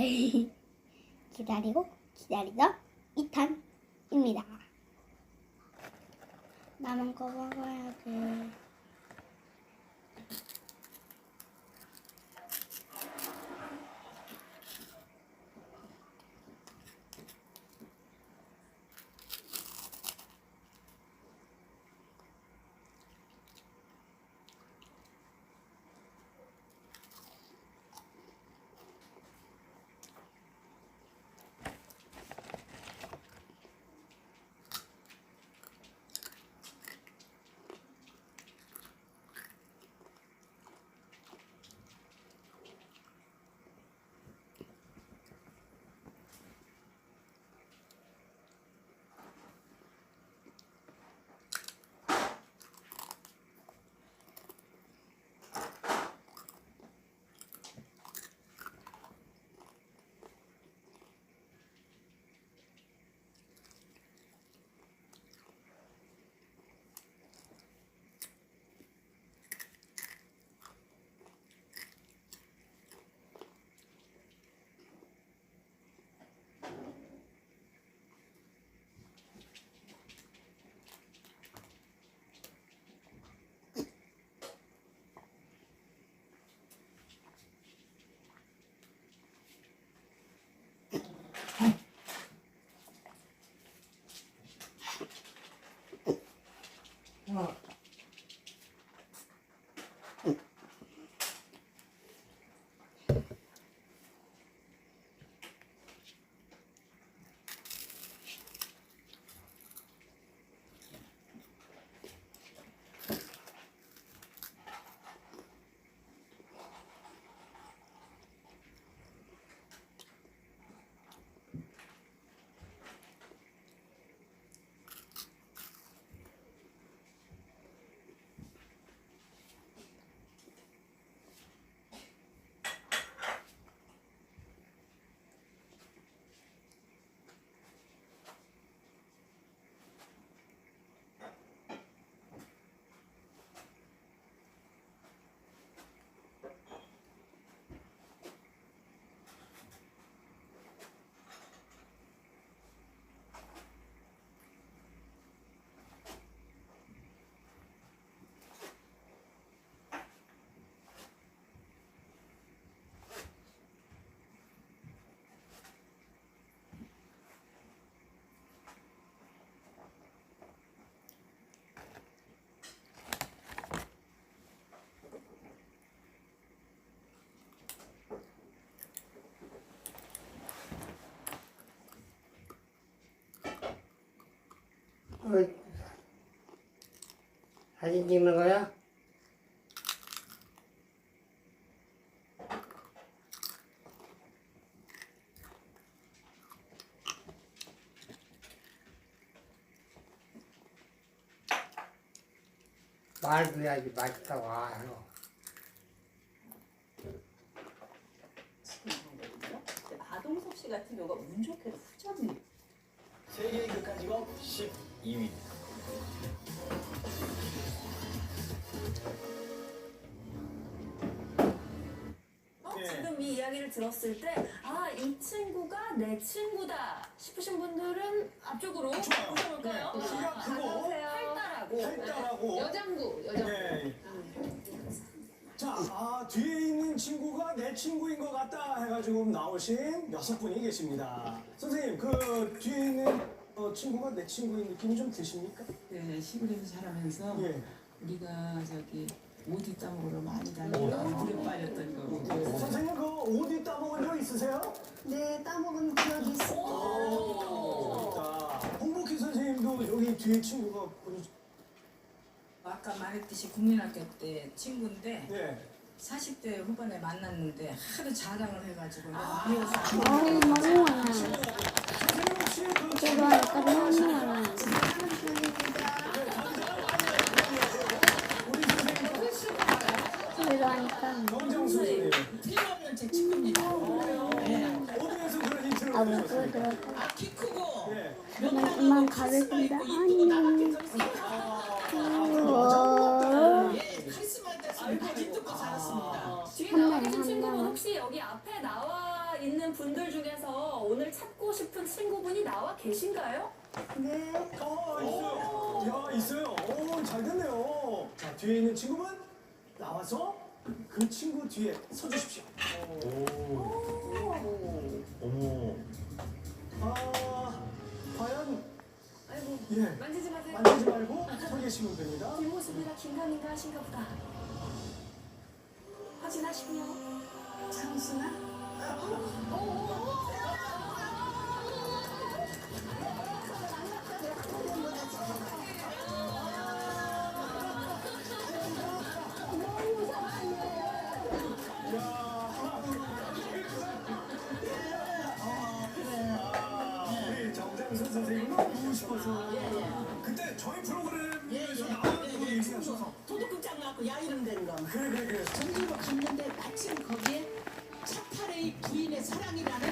기다리고 기다리던 2탄입니다. 남은 거 먹어야 돼. 어, 사진 찍는 거야? 말도 해야지 맛있다고 아유. 아동석 씨 같은 경우가 운 좋게 후전이 세계 극한 직업 12위 입니다. 어? 예. 지금 이 이야기를 들었을 때, 아, 이 친구가 내 친구다 싶으신 분들은 앞쪽으로 좋아요. 오셔볼까요? 네. 키가 크고 활달하고. 활달하고 여장부, 여장부. 네. 자, 아, 뒤에 있는 친구가 내 친구인 것 같다 해가지고 나오신 여섯 분이 계십니다. 선생님, 그 뒤에 있는 어, 친구가 내 친구인 느낌이 좀 드십니까? 네, 시골에서 자라면서 예. 우리가 저기 오디 따먹으러 많이 다니고 물에 빠졌던 거. 선생님, 그 옷이 따먹은 적 있으세요? 네, 따먹은 기억이 있습니다. 홍복희 선생님도 여기 뒤에 친구가 아까 말했듯이 국민학교 때 친구인데 예. 40대 후반에 만났는데 하도 자랑을 해가지고 내가 미워서 너무 많아. 선생님 혹시 그 저도 하니까 너무 많아. 우리 선생님 저도 하니까 정정수 선생님 틀림없는 제 친구입니다. 어디에서 그런 힌트를 아무도 얻으셨어요? 들었다. 키 크고 예. 그냥 그만 가르친다. 아니. 우와. 크리스마스 때 소리 많이 듣고 살았습니다. 뒤에 한 나와 명에 계신 한 친구분 명은. 혹시 여기 앞에 나와 있는 분들 중에서 오늘 찾고 싶은 친구분이 나와 계신가요? 네. 어 있어요. 야 있어요. 오 잘 됐네요. 자 뒤에 있는 친구분 나와서 그 친구 뒤에 서주십시오. 어머. 아 과연 아이고 예 만지지 마세요. 만지지 말고 서 계시면 됩니다. 뒷모습이라 긴가민가 하신가 보다. 확인하시고요. 장순아? 아, 정장선 선생님 보고 싶어서. 그때 저희 프로그램에서 나왔다고 얘기하셔서. 도둑극장 나왔고 야 이름 된 거. 그래 그래 그래. 전주로 갔는데 마침 거기에 차타레의 부인의 사랑이라는